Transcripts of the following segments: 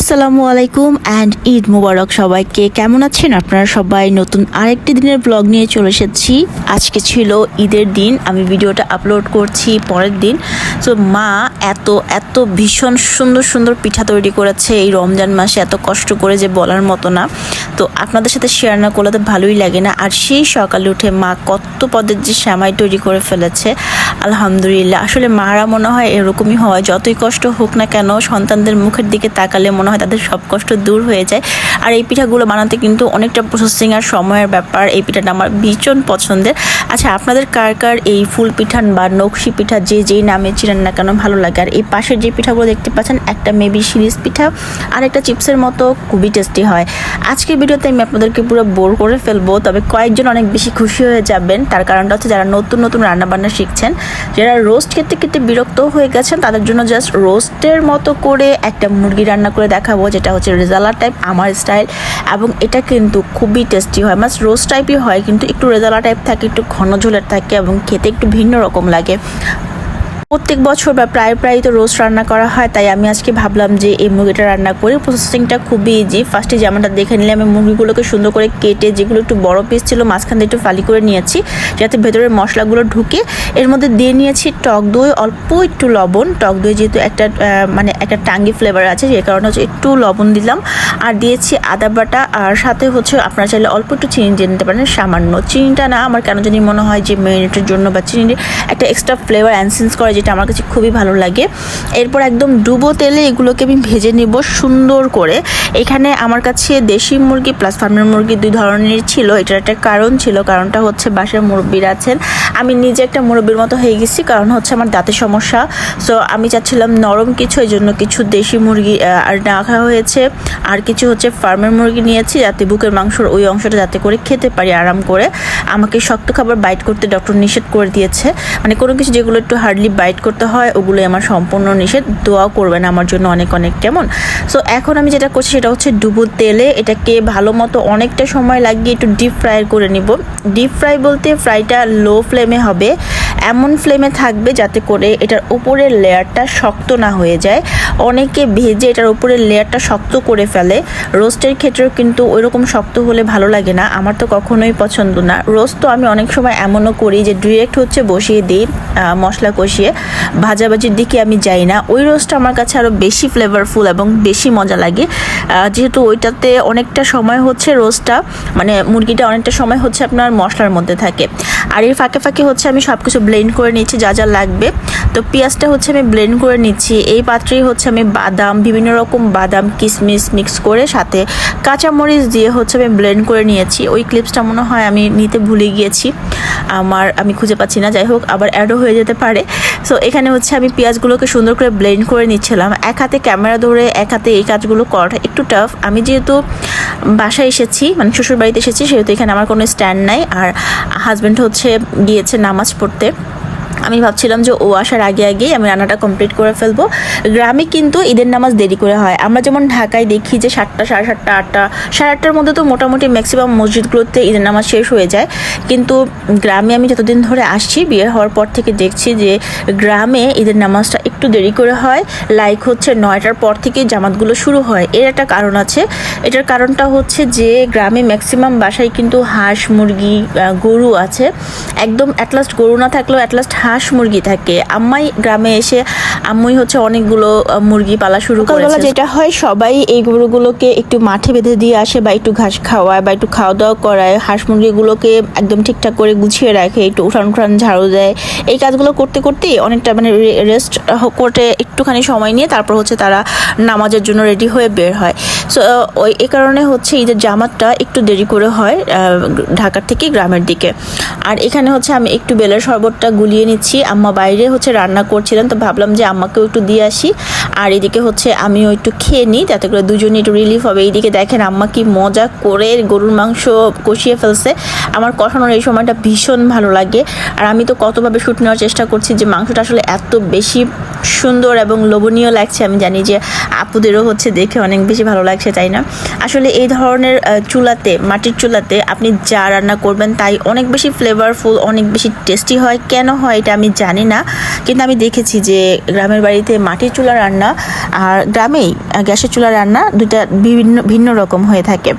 আসসালামু আলাইকুম অ্যান্ড ঈদ মুবারক সবাইকে। কেমন আছেন আপনারা সবাই? নতুন আরেকটি দিনের ব্লগ নিয়ে চলে এসেছি। আজকে ছিল ঈদের দিন। আমি ভিডিওটা আপলোড করছি পরের দিন। তো মা এত এত ভীষণ সুন্দর সুন্দর পিঠা তৈরি করেছে এই রমজান মাসে। এত কষ্ট করে যে বলার মতো না। তো আপনাদের সাথে শেয়ার না করলে তো ভালোই লাগে না। আর সেই সকালে উঠে মা কত পদের যে শ্যামাই তৈরি করে ফেলেছে, আলহামদুলিল্লাহ। আসলে মারা মনে হয় এরকমই হয়। যতই কষ্ট হোক না কেন, সন্তানদের মুখের দিকে তাকালে মনে হয় তাদের সব কষ্ট দূর হয়ে যায়। আর এই পিঠাগুলো বানাতে কিন্তু অনেকটা প্রসেসিং আর সময়ের ব্যাপার। এই পিঠাটা আমার ভীষণ পছন্দের। আচ্ছা আপনাদের কার কার এই ফুল পিঠান বা নকশি পিঠা যে যেই নামে চিনেন না কেন ভালো লাগে? আর এই পাশের যে পিঠাগুলো দেখতে পাচ্ছেন, একটা মেবি সিরিজ পিঠা আর একটা চিপসের মতো খুবই টেস্টি হয়। আজকের ভিডিওতে আমি আপনাদেরকে পুরো বোর করে ফেলব, তবে কয়েকজন অনেক বেশি খুশি হয়ে যাবেন। তার কারণটা হচ্ছে যারা নতুন নতুন রান্নাবান্না শিখছেন, যারা রোস্ট খেতে খেতে বিরক্ত হয়ে গেছেন, তাদের জন্য জাস্ট রোস্টের মতো করে একটা মুরগি রান্না করে দেখাবো, যেটা হচ্ছে রেজালা টাইপ আমার স্টাইল এবং এটা কিন্তু খুবই টেস্টি হয়। মাছ রোজ টাইপই হয়, কিন্তু একটু রেজালা টাইপ থাকে, একটু ঘন ঝোলের থাকে, এবং খেতে একটু ভিন্ন রকম লাগে। প্রত্যেক বছর বা প্রায় প্রায় তো রোস্ট রান্না করা হয়, তাই আমি আজকে ভাবলাম যে এই মুরগিটা রান্না করি। প্রসেসিংটা খুবই ইজি ফার্স্টে যেমনটা দেখে নিলে আমি মুরগিগুলোকে সুন্দর করে কেটে যেগুলো একটু বড় পিস ছিল, মাঝখান দিয়ে একটু ফালি করে নিয়েছি, যাতে ভেতরের মশলাগুলো ঢুকে। এর মধ্যে দিয়ে নিয়েছি টক দই, অল্প একটু লবণ। টক দই যেহেতু একটা মানে একটা টাঙ্গি ফ্লেভার আছে, যে কারণে হচ্ছে একটু লবণ দিলাম। আর দিয়েছি আদা বাটা, আর সাথে হচ্ছে আপনারা চাইলে অল্প একটু চিনি দিয়ে নিতে পারেন, সামান্য। চিনিটা না, আমার কেন জানি মনে হয় যে মেরিনেটের জন্য বা চিনির একটা এক্সট্রা ফ্লেভার অ্যানসেন্স করে যেটা আমার কাছে খুবই ভালো লাগে। এরপর একদম ডুবো তেলে এগুলোকে আমি ভেজে নিব সুন্দর করে। এখানে আমার কাছে দেশি মুরগি প্লাস ফার্মের মুরগি দুই ধরনের ছিল। এটার একটা কারণ ছিল, কারণটা হচ্ছে বাসার মুরব্বীরা আছেন। আমি নিজে একটা মুরব্বীর মতো হয়ে গেছি, কারণ হচ্ছে আমার দাঁতের সমস্যা। সো আমি চাচ্ছিলাম নরম কিছু এই জন্য কিছু দেশি মুরগি আর রাখা হয়েছে। আর কিছু হচ্ছে ফার্মের মুরগি নিয়েছি, যাতে বুকের মাংসর ওই অংশটা যাতে করে খেতে পারি আরাম করে। আমাকে শক্ত খাবার বাইট করতে ডক্টর নিষেধ করে দিয়েছে। মানে কোনো কিছু যেগুলো একটু হার্ডলি বাইট করতে হয়, ওগুলোই আমার সম্পূর্ণ নিষেধ। দোয়াও করবেন আমার জন্য অনেক অনেক কেমন। সো এখন আমি যেটা করছি সেটা হচ্ছে ডুবো তেলে এটাকে ভালো মতো অনেকটা সময় লাগিয়ে একটু ডিপ ফ্রাই করে নিব। ডিপ ফ্রাই বলতে ফ্রাইটা লো ফ্লেমে হবে। এমন ফ্লেমে থাকবে যাতে করে এটার উপরের লেয়ারটা শক্ত না হয়ে যায়। অনেকে ভেজে এটার উপরের লেয়ারটা শক্ত করে ফেলে। রোস্টের ক্ষেত্রেও কিন্তু ওইরকম শক্ত হলে ভালো লাগে না। আমার তো কখনোই পছন্দ না। রোস্ট তো আমি অনেক সময় এমনও করি যে ডিরেক্ট হচ্ছে বসিয়ে দিই মশলা কষিয়ে। ভাজাভাজির দিকে আমি যাই না। ওই রোস্টটা আমার কাছে আরও বেশি ফ্লেভারফুল এবং বেশি মজা লাগে। যেহেতু ওইটাতে অনেকটা সময় হচ্ছে রোস্টটা মানে মুরগিটা অনেকটা সময় হচ্ছে আপনার মশলার মধ্যে থাকে। আর এর ফাঁকে ফাঁকে হচ্ছে আমি সব কিছু ব্লেন্ড করে নিচ্ছি, যা যা লাগবে। তো পেঁয়াজটা হচ্ছে আমি ব্লেন্ড করে নিচ্ছি। এই পাত্রেই হচ্ছে আমি বাদাম, বিভিন্ন রকম বাদাম কিশমিশ মিক্স করে সাথে কাঁচামরিচ দিয়ে হচ্ছে আমি ব্লেন্ড করে নিয়েছি। ওই ক্লিপসটা মনে হয় আমি নিতে ভুলে গিয়েছি। আমার, আমি খুঁজে পাচ্ছি না, যাই হোক, আবার অ্যাডও হয়ে যেতে পারে। সো এখানে হচ্ছে আমি পেঁয়াজগুলোকে সুন্দর করে ব্লেন্ড করে নিচ্ছিলাম। এক হাতে ক্যামেরা ধরে, এক হাতে এই কাজগুলো করাটা একটু টাফ আমি যেহেতু বাসায় এসেছি মানে শ্বশুর বাড়িতে এসেছি, সেহেতু এখানে আমার কোনো স্ট্যান্ড নাই। আর হাজব্যান্ড হচ্ছে গিয়েছে নামাজ পড়তে। আমি ভাবছিলাম যে ও আসার আগে আগেই আমি রান্নাটা কমপ্লিট করে ফেলব। গ্রামে কিন্তু ঈদের নামাজ দেরি করে হয়। আমরা যেমন ঢাকায় দেখি যে সাতটা, সাড়ে সাতটা, আটটা, সাড়ে আটটার মধ্যে তো মোটামুটি ম্যাক্সিমাম মসজিদগুলোতে ঈদের নামাজ শেষ হয়ে যায়। কিন্তু গ্রামে আমি যতদিন ধরে আসছি, বিয়ে হওয়ার পর থেকে দেখছি যে গ্রামে ঈদের নামাজটা একটু দেরি করে হয়। লাইক হচ্ছে নয়টার পর থেকে জামাতগুলো শুরু হয়। এর একটা কারণ আছে। এটার কারণটা হচ্ছে যে গ্রামে ম্যাক্সিমাম বাসায় কিন্তু হাঁস মুরগি গরু আছে। একদম অ্যাটলাস্ট গরু না থাকলেও অ্যাটলাস্ট হাঁস মুরগি থাকে। আম্মাই গ্রামে এসে আম্মুই হচ্ছে অনেকগুলো মুরগি পালা শুরু করেছে। যেটা হয় সবাই এই গরুগুলোকে একটু মাঠে বেঁধে দিয়ে আসে বা একটু ঘাস খাওয়ায় বা একটু খাওয়া দাওয়া করায়। হাঁস মুরগিগুলোকে একদম ঠিকঠাক করে গুছিয়ে রাখে একটু উঠান উঠান ঝাড়ু দেয়। এই কাজগুলো করতে করতে অনেকটা মানে রেস্ট করতে একটুখানি সময় নিয়ে তারপর হচ্ছে তারা নামাজের জন্য রেডি হয়ে বের হয়। সো ওই এ কারণে হচ্ছে ঈদের জামাতটা একটু দেরি করে হয় ঢাকার থেকে গ্রামের দিকে। আর এখানে হচ্ছে আমি একটু বেলের শরবতটা গুলিয়ে নিচ্ছি। আম্মা বাইরে হচ্ছে রান্না করছিলেন, তো ভাবলাম যে আম্মাকেও একটু দিয়ে আসি। আর এদিকে হচ্ছে আমিও একটু খেয়ে নিই, যাতে করে দুজনে একটু রিলিফ হবে। এইদিকে দেখেন আম্মা কি মজা করে গরুর মাংস কষিয়ে ফেলছে। আমার কষানোর এই সময়টা ভীষণ ভালো লাগে। আর আমি তো কতভাবে শুট নেওয়ার চেষ্টা করছি যে মাংসটা আসলে এত বেশি সুন্দর এবং লোভনীয় লাগছে। আমি জানি যে আপুদেরও হচ্ছে দেখে অনেক বেশি ভালো লাগছে, তাই না? আসলে এই ধরনের চুলাতে, মাটির চুলাতে আপনি যা রান্না করবেন তাই অনেক বেশি ফ্লেভারফুল অনেক বেশি টেস্টি হয়। কেন হয় এটা আমি জানি না। কিন্তু আমি দেখেছি যে গ্রামের বাড়িতে মাটির চুলা রান্না আর গ্রামেই গ্যাসের চুলা রান্না দুইটা বিভিন্ন, ভিন্ন রকম হয়ে থাকে।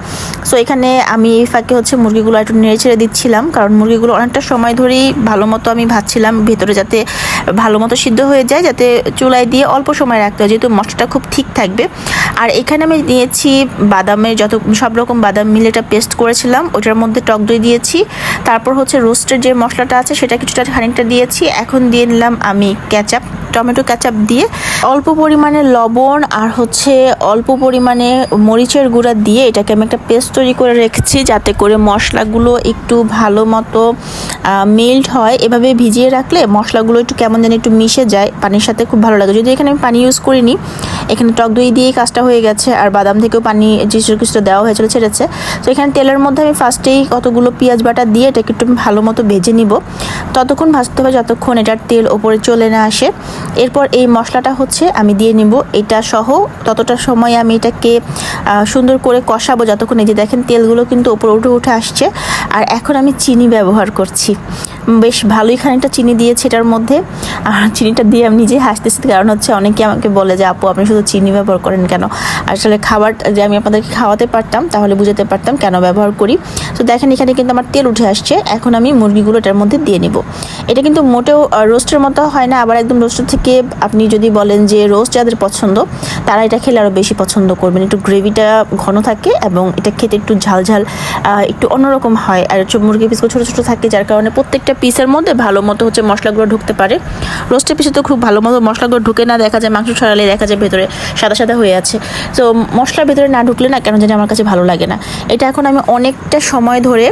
সো এখানে আমি এই ফাঁকে হচ্ছে মুরগিগুলো একটু নেড়ে ছেড়ে দিচ্ছিলাম। কারণ মুরগিগুলো অনেকটা সময় ধরেই ভালো মতো আমি ভাবছিলাম ভেতরে যাতে ভালো মতো সিদ্ধ হয়ে যায় যাতে চুলায় দিয়ে অল্প সময় রাখতে হয়, যেহেতু মশলাটা খুব ঠিক থাকবে। আর এখানে আমি দিয়েছি বাদামের যত সব রকম বাদাম মিলে এটা পেস্ট করেছিলাম, ওটার মধ্যে টক দই দিয়েছি। তারপর হচ্ছে রোস্টের যে মশলাটা আছে, সেটা কিছুটা খানিকটা দিয়েছি। এখন দিয়ে নিলাম আমি ক্যাচাপ টমেটো ক্যাচাপ দিয়ে অল্প পরিমাণে লবণ আর হচ্ছে অল্প পরিমাণে মরিচের গুঁড়া দিয়ে এটাকে আমি একটা পেস্ট তৈরি করে রেখেছি যাতে করে মশলাগুলো একটু ভালো মতো মেল্ট হয়। এভাবে ভিজিয়ে রাখলে মশলাগুলো একটু কেমন যেন একটু মিশে যায়, পানির সাথে খুব ভালো লাগে। যদি এখানে আমি পানি ইউজ করিনি, এখানে টক দই দিয়েই কাজটা হয়ে গেছে আর বাদাম থেকেও পানি কিছু কিছু দেওয়া হয়েছিল ছেড়েছে। তো এখানে তেলের মধ্যে আমি ফার্স্টেই কতগুলো পেঁয়াজ বাটা দিয়ে এটাকে একটু ভালো মতো ভেজে নিব। ততক্ষণ ভাজতে হবে যতক্ষণ এটার তেল ওপরে চলে না আসে। এরপর এই মশলাটা হচ্ছে আমি দিয়ে নিব। এটা সহ ততটা সময় আমি এটাকে সুন্দর করে কষাবো যতক্ষণ। এই যে দেখেন তেলগুলো কিন্তু ওপরে উঠে উঠে আসছে। আর এখন আমি চিনি ব্যবহার করছি। বেশ ভালোই খানিকটা চিনি দিয়েছি এটার মধ্যে। আর চিনিটা দিয়ে আমি নিজেই হাসতেছি। কারণ হচ্ছে অনেকে আমাকে বলে যে, আপু, আপনি শুধু চিনি ব্যবহার করেন কেন? আসলে খাবার যে আমি আপনাদেরকে খাওয়াতে পারতাম, তাহলে বুঝাতে পারতাম কেন ব্যবহার করি। তো দেখেন এখানে কিন্তু আমার তেল উঠে আসছে। এখন আমি মুরগিগুলো এটার মধ্যে দিয়ে নিব। এটা কিন্তু মোটেও রোস্টের মতো হয় না। আবার একদম রোস্টের থেকে আপনি যদি বলেন যে রোস্ট যাদের পছন্দ, তারা এটা খেলে আরও বেশি পছন্দ করবেন। একটু গ্রেভিটা ঘন থাকে এবং এটা খেতে একটু ঝাল ঝাল একটু অন্যরকম হয়। আর হচ্ছে মুরগির পিসগুলো ছোটো ছোটো থাকে, যার কারণে প্রত্যেকটা পিসের মধ্যে ভালো মতো হচ্ছে মশলাগুলো ঢুকতে পারে। রোস্টের পিসে তো খুব ভালো মতো মশলাগুলো ঢুকে না দেখা যায়, মাংস ছড়ালে দেখা যায় ভেতরে সাদা সাদা হয়ে আছে। তো মশলার ভেতরে না ঢুকলে না কেন জানি আমার কাছে ভালো লাগে না। এটা এখন আমি অনেকটা সময় ধরে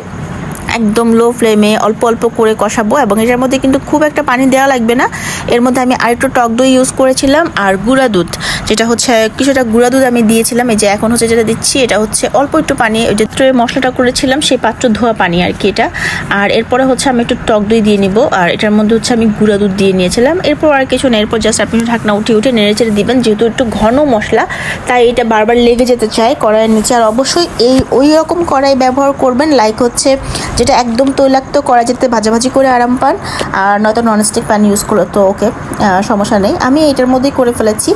একদম লো ফ্লেমে অল্প অল্প করে কষাবো এবং এটার মধ্যে কিন্তু খুব একটা পানি দেওয়া লাগবে না। এর মধ্যে আমি আরেকটু টক দই ইউজ করেছিলাম আর গুঁড়া দুধ, যেটা হচ্ছে কিছুটা গুঁড়া দুধ আমি দিয়েছিলাম। এই যে এখন হচ্ছে যেটা দিচ্ছি, এটা হচ্ছে অল্প একটু পানি, ওই যে মশলাটা করেছিলাম, সেই পাত্র ধোয়া পানি আর কি এটা। আর এরপরে হচ্ছে আমি একটু টক দই দিয়ে নিব, আর এটার মধ্যে হচ্ছে আমি গুঁড়া দুধ দিয়ে নিয়েছিলাম। এরপর আর কিছু না, এরপর জাস্ট আপনি ঢাকনা উঠে উঠে নেড়ে চেড়ে দিবেন, যেহেতু একটু ঘন মশলা, তাই এটা বারবার লেগে যেতে চায় কড়াইয়ের নিচে। আর অবশ্যই এই ওই রকম কড়াই ব্যবহার করবেন লাইক হচ্ছে যেটা একদম তৈলাক্ত করা যেতে ভাজাভাজি করে আরাম পান, আর নয়তো ননস্টিক প্যান ইউজ করলে তো ওকে সমস্যা নেই। আমি এটার মধ্যেই করে ফেলেছি।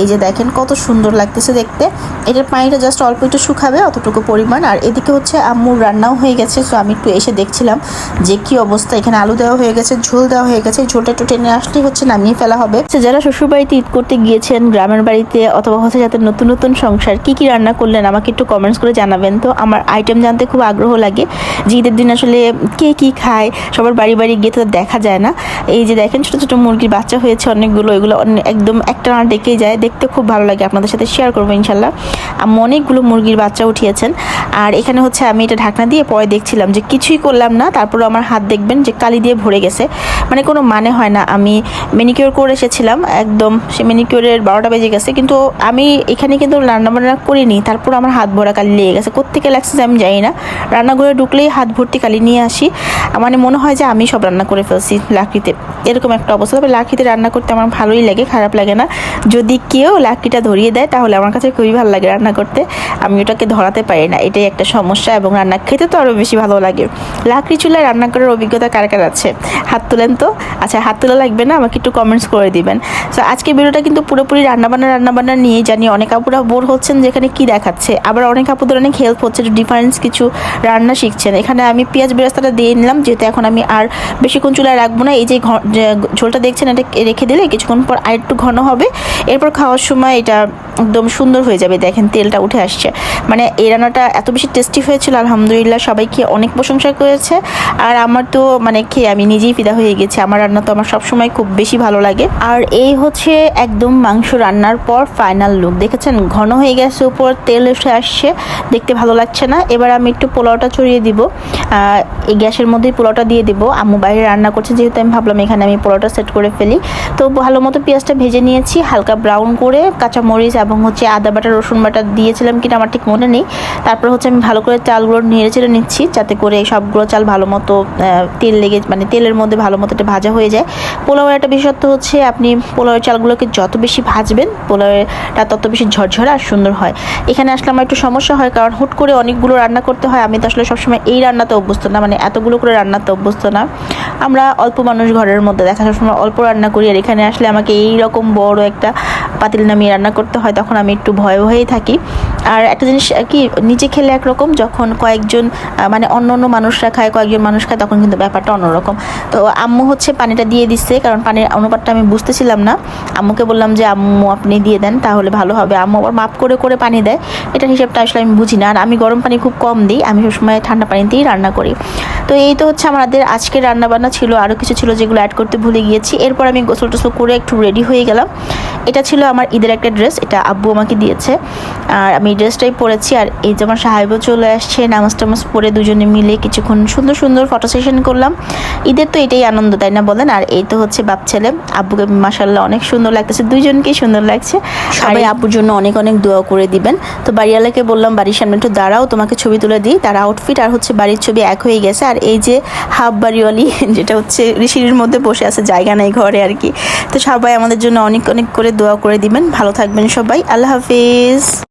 এই যে দেখেন কত সুন্দর লাগতেছে দেখতে। এটার পানিটা জাস্ট অল্প একটু শুকাবে, অতটুকু পরিমাণ। আর এদিকে হচ্ছে আম্মুর রান্নাও হয়ে গেছে সো আমি একটু এসে দেখছিলাম যে কি অবস্থা। এখানে আলু দেওয়া হয়ে গেছে, ঝোল দেওয়া হয়ে গেছে। ঝোলটা একটু টেনে আসলেই হচ্ছে নামিয়ে ফেলা হবে। যারা শ্বশুরবাড়িতে ঈদ করতে গিয়েছেন, গ্রামের বাড়িতে অথবা হচ্ছে যাতে নতুন নতুন সংসার, কি কি রান্না করলেন আমাকে একটু কমেন্টস করে জানাবেন। তো আমার আইটেম জানতে খুব আগ্রহ লাগে, যে ঈদের দিন আসলে কে কি খায়, সবার বাড়ি বাড়ি গিয়ে তো দেখা যায় না। এই যে দেখেন ছোটো ছোটো মুরগির বাচ্চা হয়েছে অনেকগুলো, এগুলো একদম একটা না ডেকেই যায়। দেখতে খুব ভালো লাগে, আপনাদের সাথে শেয়ার করব ইনশাল্লাহ। আম্মু অনেকগুলো মুরগির বাচ্চা উঠিয়েছেন। আর এখানে হচ্ছে আমি এটা ঢাকনা দিয়ে পরে দেখছিলাম যে কিছুই করলাম না তারপরে আমার হাত দেখবেন যে কালি দিয়ে ভরে গেছে। মানে কোনো মানে হয় না, আমি মেনিকিওর করে এসেছিলাম, একদম সে মেনিকিওরের বারোটা বেজে গেছে, কিন্তু আমি এখানে কিন্তু রান্নাবান্না করিনি, তারপর আমার হাত ভরা কালি লেগে গেছে। কোথেকে লাগছে আমি জানি না। রান্নাঘরে ঢুকলেই হাত ভর্তি কালি নিয়ে আসি। মানে মনে হয় যে আমি সব রান্না করে ফেলছি লাকড়িতে। এরকম একটা অবস্থা। তবে লাকড়িতে রান্না করতে আমার ভালোই লাগে, খারাপ লাগে না। যদি কেউ লাকড়িটা ধরিয়ে দেয়, তাহলে আমার কাছে খুবই ভালো লাগে রান্না করতে। আমি ওটাকে ধরাতে পারি না। এটাই একটা সমস্যা এবং রান্না খেতে তো আরও বেশি ভালো লাগে। লাকড়ি চুলায় রান্না করার অভিজ্ঞতা কার কার আছে? হাত তোলেন তো। আচ্ছা হাত তোলা লাগবে না? আমাকে একটু কমেন্টস করে দিবেন। তো আজকে ভিডিওটা কিন্তু পুরোপুরি রান্নাবান্না রান্নাবান্না নিয়ে জানি অনেক আপুরা বোর হচ্ছেন যেখানে কি দেখাচ্ছে। আবার অনেক আপুদের অনেক হেল্প হচ্ছে ডিফারেন্স কিছু রান্না শিখছেন। এখানে আমি পেঁয়াজ বেরাস্তাটা দিয়ে নিলাম, যেহেতু এখন আমি আর বেশিক্ষণ চুলায় রাখব না, এই যে ঝোলটা দেখছেন, এটা রেখে দিলে কিছুক্ষণ পর আর একটু ঘন হবে। এরপর খাওয়ার সময় এটা একদম সুন্দর হয়ে যাবে, দেখেন তেলটা উঠে আসছে। মানে এই রান্নাটা এত বেশি টেস্টি হয়েছিল, আলহামদুলিল্লাহ সবাইকে অনেক প্রশংসা করেছে। আর আমার তো মানে খেয়ে আমি নিজেই ফিদা হয়ে গেছি, আমার রান্না তো আমার সবসময় খুব বেশি ভালো লাগে। আর এই হচ্ছে একদম মাংস রান্নার পর ফাইনাল লুক দেখেছেন? ঘন হয়ে গেছে উপর, তেল উঠে আসছে, দেখতে ভালো লাগছে না। এবার আমি একটু পোলাওটা ছড়িয়ে দিব। এই গ্যাসের মধ্যেই পোলাওটা দিয়ে দিব। আম্মু বাইরে রান্না করছে, যেহেতু আমি ভাবলাম এখানে আমি পোলাওটা সেট করে ফেলি। তো ভালো মতো পেঁয়াজটা ভেজে নিয়েছি, হালকা ব্রাউন করে কাঁচামরিচ এবং হচ্ছে আদা বাটা, রসুন বাটা দিয়েছিলাম কিনা আমার ঠিক মনে নেই। তারপর হচ্ছে আমি ভালো করে চালগুলো নেড়ে চেড়ে নিচ্ছি যাতে করে সবগুলো চাল ভালো মতো তেল লেগে মানে তেলের মধ্যে ভালো মতো এটা ভাজা হয়ে যায়। পোলাওয়ের একটা বিশেষত্ব হচ্ছে আপনি পোলাওয়ের চালগুলোকে যত বেশি ভাজবেন পোলাওয়েরটা তত বেশি ঝরঝরে আর সুন্দর হয়। এখানে আসলে আমার একটু সমস্যা হয় কারণ হুট করে অনেকগুলো রান্না করতে হয়, আমি তো আসলে সবসময় এই রান্নাতে অভ্যস্ত না মানে এতগুলো করে রান্নাতে অভ্যস্ত না। আমরা অল্প মানুষ ঘরের মধ্যে, দেখা সবসময় অল্প রান্না করি আর এখানে আসলে আমাকে এই রকম বড় একটা পাতিল নামিয়ে রান্না করতে হয়। তখন আমি একটু ভয়ে ভয়েই থাকি। আর একটা জিনিস কি, নিজে খেলে একরকম, যখন কয়েকজন মানে অন্য অন্য মানুষরা খায়, কয়েকজন মানুষ খায়, তখন কিন্তু ব্যাপারটা অন্যরকম। তো আম্মু হচ্ছে পানিটা দিয়ে দিচ্ছে, কারণ পানির অনুপাতটা আমি বুঝতেছিলাম না। আম্মুকে বললাম যে, আম্মু, আপনি দিয়ে দেন, তাহলে ভালো হবে। আম্মু আবার মাপ করে করে পানি দেয়। এটার হিসাবটা আসলে আমি বুঝি না। আর আমি গরম পানি খুব কম দিই, আমি সবসময় ঠান্ডা পানিতেই রান্না করি। তো এই তো হচ্ছে আমাদের আজকে রান্না বান্না ছিল, আরও কিছু ছিল যেগুলো অ্যাড করতে ভুলে গিয়েছি। এরপর আমি গোসল টোসল করে একটু রেডি হয়ে গেলাম। এটা ছিল আমার ঈদের একটা ড্রেস এটা আব্বু আমাকে দিয়েছে। আর আমি ড্রেসটাই পরেছি। আর এই যে আমার সাহেবও চলে আসছে নামাজ টামাজ পরে দুজনে মিলে কিছুক্ষণ সুন্দর সুন্দর ফটো সেশন করলাম। ঈদের তো এটাই আনন্দ তাই না বলেন? আর এই তো হচ্ছে বাপ ছেলে। আব্বুকে মাসাল্লাহ অনেক সুন্দর লাগতেছে। দুইজনকেই সুন্দর লাগছে। সবাই আব্বুর জন্য অনেক অনেক দোয়া করে দিবেন। তো বাড়িওয়ালাকে বললাম বাড়ির সামনে একটু দাঁড়াও তোমাকে ছবি তুলে দিই। তার আউটফিট আর হচ্ছে বাড়ির ছবি এক হয়ে গেছে। আর এই যে হাফ বাড়িওয়ালি যেটা হচ্ছে ঋষির মধ্যে বসে আছে জায়গা নেই ঘরে আর কি। তো সবাই আমাদের জন্য অনেক অনেক করে দোয়া করে দিবেন। ভালো থাকবেন সবাই আল্লাহ হাফিজ